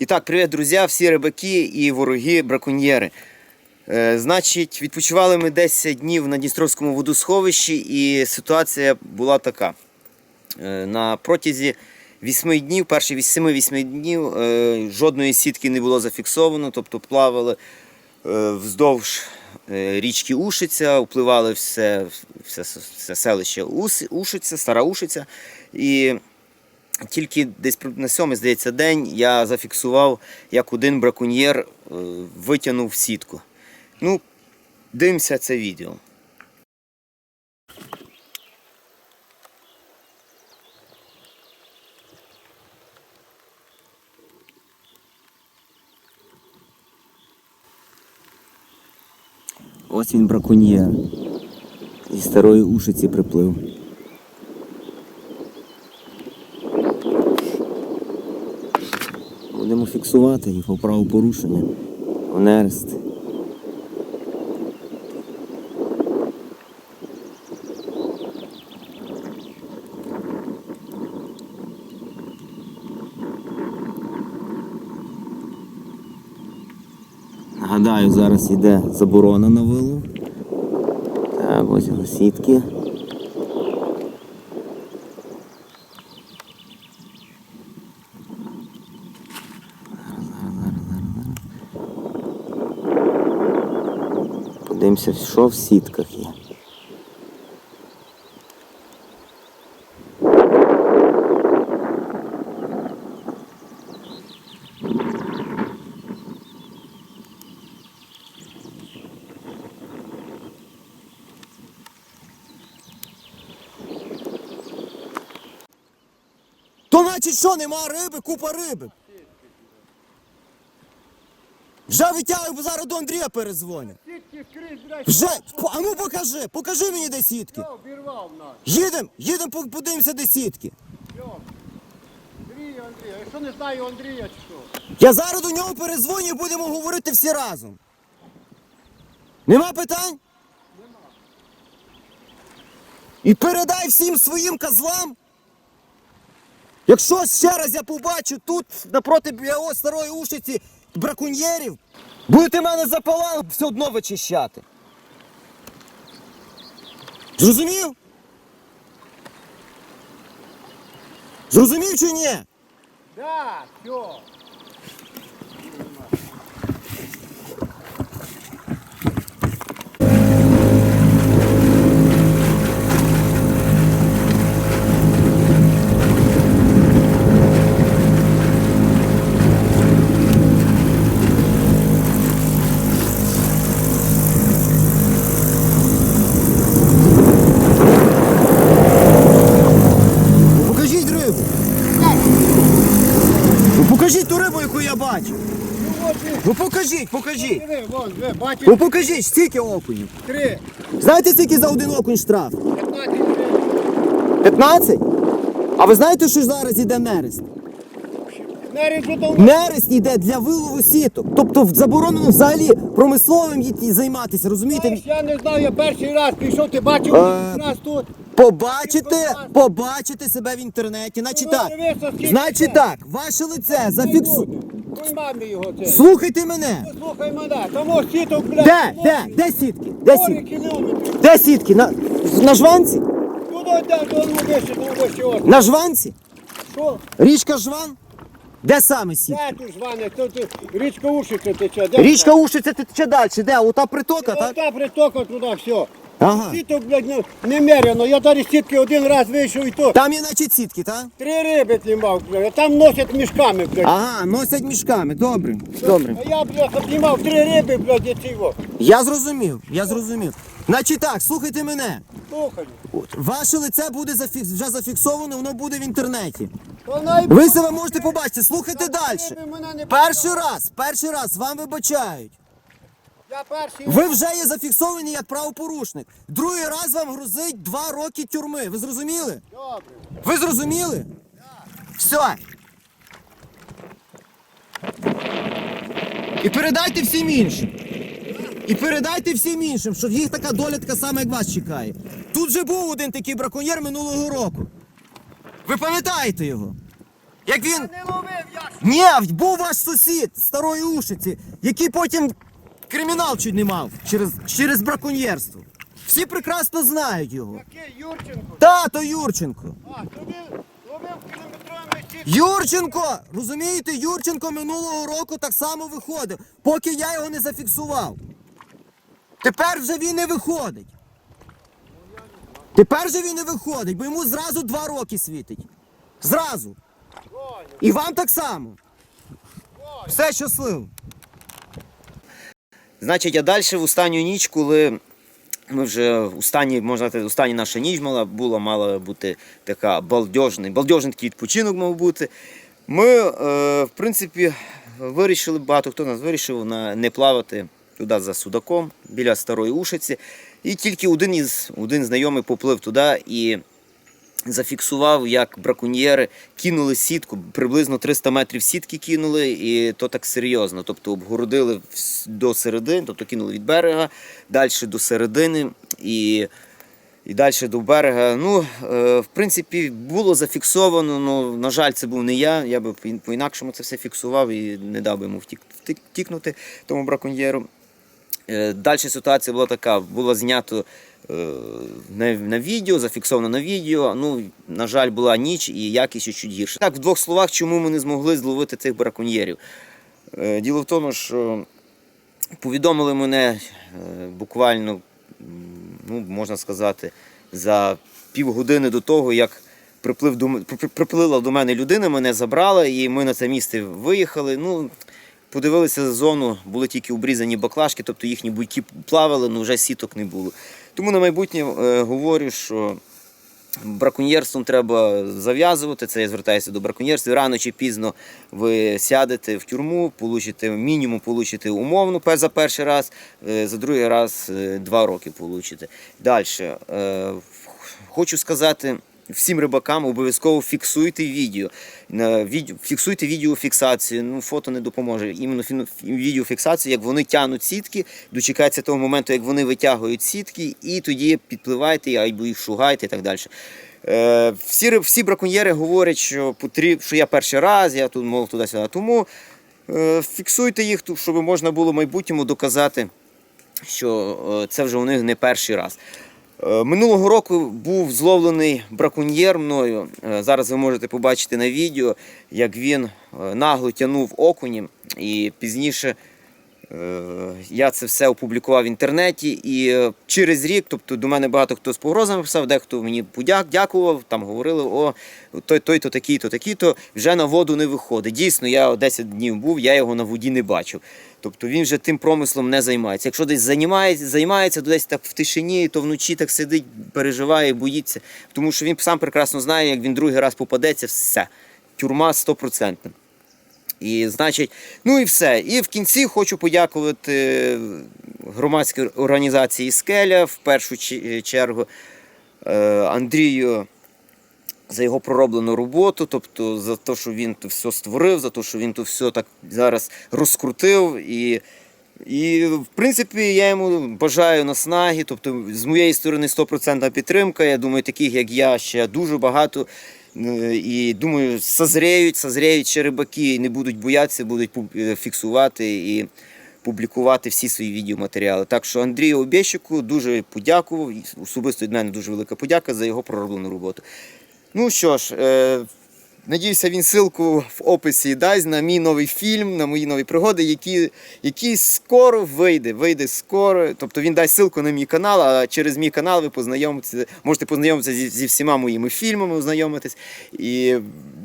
І так, привіт, друзі, всі рибаки і вороги браконьєри. Е, значить, відпочивали ми 10 днів на Дністровському водосховищі, і ситуація була така. Е, на протязі 8 днів, перші 7-8 днів, е, жодної сітки не було зафіксовано, тобто плавали е, вздовж річки Ушиця, впливали все, все, все селище Ушиця, Стара Ушиця. І тільки десь на сьомий, здається, день я зафіксував, як один браконьєр е, витягнув сітку. Ну, дивимося це відео. Ось він браконьєр. Зі старої ушиці приплив. Будемо фіксувати їх у правопорушення. В нерест. Нагадаю, зараз йде заборона на вилов. Так, ось його сітки. Подивимося, що в сітках є. То значить що, нема риби, купа риби. Вже витягую, бо зараз до Андрія перезвоню. Вже, а ну покажи, покажи мені де сітки. Їдем, їдем, подивимося, де сітки. Андрій, Андрій, якщо не знаю Андрія чи що. Я зараз до нього перезвоню і будемо говорити всі разом. Нема питань? Нема. І передай всім своїм козлам. Якщо ще раз я побачу тут, напроти ось старої ушиці, браконьєрів, будете мене запалали все одно вичищати. Зрозумів? Зрозумів чи ні? Да, все. Покажіть, покажіть. диви, вон, ви, бачиш, Ну покажіть, скільки окунів. три, Знаєте, скільки за один окунь штраф? 15 три. 15? А ви знаєте, що зараз іде нерест? Нерест готов. Нерест іде для вилову сіток. Тобто заборонено взагалі промисловим ї- займатися, розумієте? Я не знаю, я перший раз прийшов, ти бачив Е, нас тут. Побачите, побачите себе в інтернеті. Значить Ну, так, значить так, ваше лице зафіксує. Ой, мамі його це. Слухайте мене. Слухай мене, тому сіток, блядь. Де? Де? Де сітки? Де сітки? Де сітки? На, на жванці? Туди, де, до ну вище, до ось. На жванці? Що? Річка Жван? Де саме сітки? Де тут зване? Тут тут річка Ушиця тече. Де Річка Ушиця тече далі. Де? Ота притока, так? Ота притока туди, все. Ага. Сіток, блядь, ну, немерено. Я зараз сітки один раз вийшов і то. Там є, значить, сітки, так? Три риби знімав, блядь, а там носять мішками, блядь. Ага, носять мішками. Добре. Добре. А я, блядь, знімав три риби, блядь, і цього. Я зрозумів, я зрозумів. Значить так, слухайте мене. Слухай. Ваше лице буде зафік... вже зафіксовано, воно буде в інтернеті. Вона Ви себе можете побачити. Слухайте далі. мене не Перший раз, перший раз вам вибачають. Я. Ви вже є зафіксовані як правопорушник. Другий раз вам грозить два роки тюрми. Ви зрозуміли? Добре. Ви зрозуміли? Все. І передайте всім іншим. І передайте всім іншим, що їх така доля така сама, як вас чекає. Тут же був один такий браконьєр минулого року. Ви пам'ятаєте його? Як він Не ловив я Ні, був ваш сусід з старої Ушиці, який потім кримінал чуть не мав через, через браконьєрство. Всі прекрасно знають його. Який Юрченко? Тато Юрченко. А, тобі ловив кілометровими ті. Юрченко! Розумієте, Юрченко минулого року так само виходив, поки я його не зафіксував. Тепер вже він не виходить. Тепер же він не виходить, бо йому зразу два роки світить. Зразу. І вам так само. Все щасливо. Значить, а далі в останню ніч, коли ми вже у стані, можна сказати, остання наша ніч мала була, мала бути така балдежний, балдежний такий відпочинок мав бути. Ми, е, в принципі, вирішили, багато хто нас вирішив на, не плавати туди за судаком біля старої ушиці. І тільки один із один знайомий поплив туди і зафіксував, як браконьєри кинули сітку, приблизно 300 метрів сітки кинули, і то так серйозно. Тобто обгородили до середини, тобто кинули від берега, далі до середини і, і далі до берега. Ну, е, в принципі, було зафіксовано, але, на жаль, це був не я. Я би по- по-інакшому це все фіксував і не дав би йому втік, втік- втікнути тому браконьєру. Е, Далі ситуація була така: було знято на, на відео, зафіксовано на відео. Ну, на жаль, була ніч і якість чуть гірше. Так, в двох словах, чому ми не змогли зловити цих браконьєрів. Е, Діло в тому, що повідомили мене е, буквально, ну, можна сказати, за півгодини до того, як приплив до, приплила до мене людина, мене забрала, і ми на це місце виїхали. Ну, подивилися зону, були тільки обрізані баклажки, тобто їхні буйки плавали, але вже сіток не було. Тому на майбутнє е, говорю, що браконьєрством треба зав'язувати. Це я звертаюся до браконьєрства. Рано чи пізно ви сядете в тюрму, получите мінімум получите умовну за перший раз, е, за другий раз е, два роки получите. Далі. Хочу сказати. Всім рибакам обов'язково фіксуйте відео. Фіксуйте відеофіксацію. Ну, фото не допоможе. Іменно відеофіксацію, як вони тягнуть сітки, дочекається того моменту, як вони витягують сітки, і тоді підпливайте або їх шугайте і так далі. Е, всі, всі браконьєри говорять, що потріб, що я перший раз, я тут мов туди-сюди. Тому е, фіксуйте їх, щоб можна було в майбутньому доказати, що е, це вже у них не перший раз. Е, Минулого року був зловлений браконьєр мною. Е, Зараз ви можете побачити на відео, як він е, нагло тянув окуні І пізніше я це все опублікував в інтернеті. І е, через рік, тобто до мене багато хто з погрозами писав, дехто мені подяк, дякував, там говорили, о, той, той-то такий-то, такий-то, вже на воду не виходить. Дійсно, я 10 днів був, я його на воді не бачив. Тобто він вже тим промислом не займається. Якщо десь займається, займається, то десь так в тишині, то вночі так сидить, переживає, боїться. Тому що він сам прекрасно знає, як він другий раз попадеться, все. Тюрма стопроцентна. І значить, ну і все. І в кінці хочу подякувати громадській організації Скеля в першу чергу е, Андрію за його пророблену роботу, тобто за те, що він то все створив, за те, що він то все так зараз розкрутив. І, і в принципі, я йому бажаю наснаги. Тобто, з моєї сторони 100% підтримка. Я думаю, таких як я ще дуже багато. І думаю, созріють, созріють ще рибаки не будуть боятися, будуть е, фіксувати і публікувати всі свої відеоматеріали. Так що Андрію Обєщику дуже подякував. Особисто від мене дуже велика подяка за його пророблену роботу. Ну що ж, е, надіюся, він ссылку в описі дасть на мій новий фільм, на мої нові пригоди, які, які скоро вийде. Вийде скоро. Тобто він дасть ссылку на мій канал, а через мій канал ви познайомитеся, можете познайомитися зі, зі всіма моїми фільмами, ознайомитись. І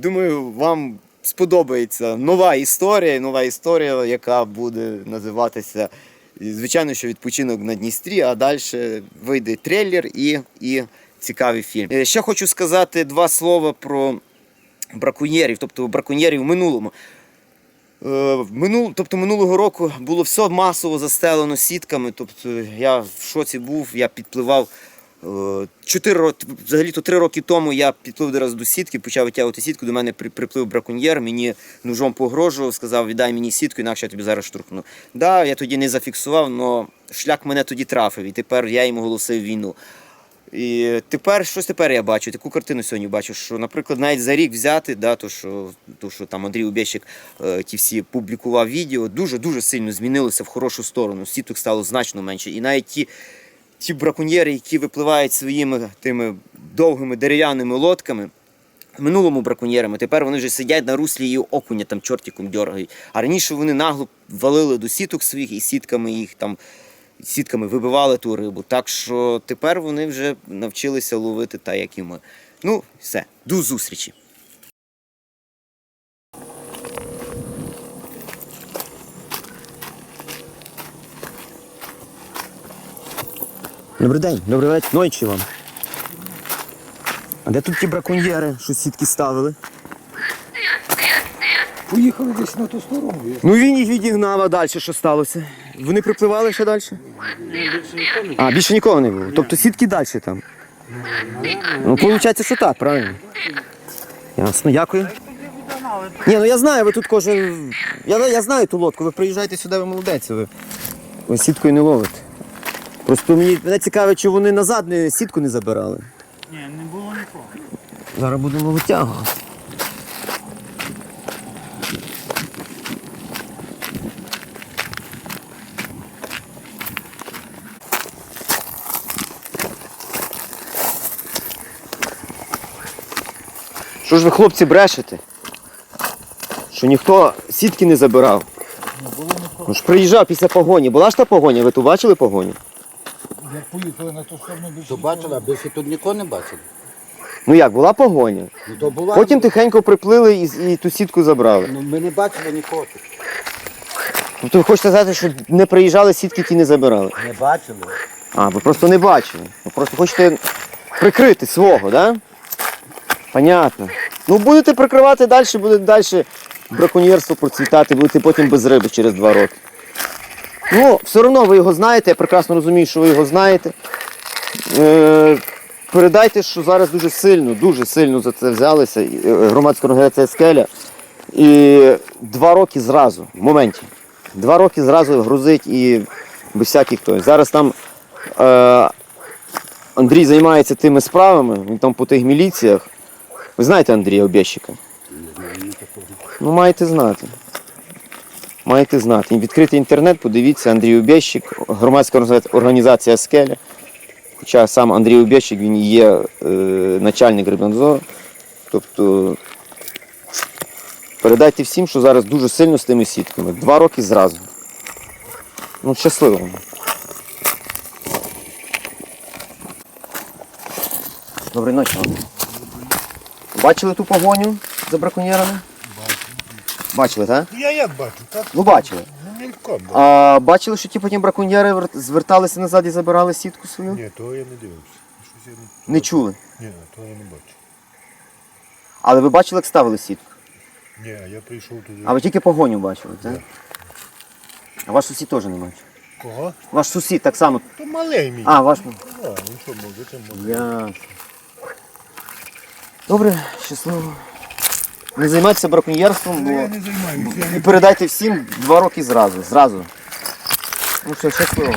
думаю, вам сподобається нова історія, нова історія, яка буде називатися. Звичайно, що відпочинок на Дністрі, а далі вийде трейлер і, і цікавий фільм. Е, Ще хочу сказати два слова про браконьєрів, тобто браконьєрів в минулому. Е, Минул, тобто минулого року було все масово застелено сітками. Тобто я в шоці був, я підпливав. е, Чотири роки, взагалі-то три роки тому я підплив один раз до сітки, почав витягувати сітку. До мене приплив браконьєр, мені ножом погрожував, сказав, віддай мені сітку, інакше я тобі зараз штурхну. Да, я тоді не зафіксував, але шлях мене тоді трафив, і тепер я йому оголосив війну. І тепер, щось тепер я бачу, таку картину сьогодні бачу, що, наприклад, навіть за рік взяти, да, то, що, то, що там Андрій Убєщик е, ті всі публікував відео, дуже-дуже сильно змінилося в хорошу сторону. Сіток стало значно менше. І навіть ті, ті браконьєри, які випливають своїми тими довгими дерев'яними лодками, минулому браконьєрами, тепер вони вже сидять на руслі і окуня там чортиком дергають. А раніше вони нагло валили до сіток своїх і сітками їх там сітками вибивали ту рибу. Так що тепер вони вже навчилися ловити так, як і ми. Ну, все, до зустрічі. Добрий день, добрий вечір. Ночі вам. А де тут ті браконьєри, що сітки ставили? Поїхали десь на ту сторону. Ну він їх відігнав, а далі що сталося? Вони припливали ще далі? А, більше нікого не було. Тобто сітки далі там. Ну, виходить, що так, правильно? Ясно, дякую. Ні, ну я знаю, ви тут кожен. Я, я знаю ту лодку, ви приїжджаєте сюди, ви молодець. Ви, ви сіткою не ловите. Просто мені мене цікавить, чи вони назад не, сітку не забирали. Ні, не було нікого. Зараз будемо витягувати. Що ж ви, хлопці, брешете? Що ніхто сітки не забирав. Ну ж приїжджав після погоні. Була ж та погоня? Ви тут бачили погоню? як поїхали на ту сторону більше. То бачили, а більше тут нікого не бачили. Ну як, була погоня. Ну то була. Потім тихенько приплили і, і ту сітку забрали. Ну ми не бачили нікого тут. Тобто ви хочете сказати, що не приїжджали сітки, ті не забирали. Не бачили. А, ви просто не бачили. Ви просто хочете прикрити свого, да? Понятно. Ну будете прикривати далі, буде далі браконьєрство процвітати, будете потім без риби через два роки. Ну, все одно ви його знаєте, я прекрасно розумію, що ви його знаєте. Е, передайте, що зараз дуже сильно, дуже сильно за це взялися. е, Громадська організація Скеля. І два роки зразу, в моменті. Два роки зразу грузить і без всяких той. Зараз там е, Андрій займається тими справами, він там по тих міліціях. Ви знаєте Андрія Обєщика? Ну, маєте знати. Маєте знати. Відкрити інтернет, подивіться, Андрій Обєщик, громадська організація- Скеля. Хоча сам Андрій Обєщик, він є е, начальник рибнадзору. Тобто передайте всім, що зараз дуже сильно з тими сітками. Два роки зразу. Ну, щасливо. Доброї ночі вам. Бачили ту погоню за браконьєрами? Бачили, так? Я як бачу, так? Ну бачили. Ну мільком. да. А бачили, що ті потім браконьєри вер- зверталися назад і забирали сітку свою? Ні, того я не дивився. Щось я не... Не чули. Ні, того я не бачу. Але ви бачили, як ставили сітку. Ні, я прийшов туди. А ви тільки погоню бачили, так? А ваш сусід теж не бачив. Кого? Ваш сусід так само. То малий мій. А, ваш. А, ну що, може, це може. Я. Добре, щасливо. Не займайтеся браконьєрством, бо. Я не займаюся. І передайте всім два роки зразу. Зразу. Ну все, щасливо.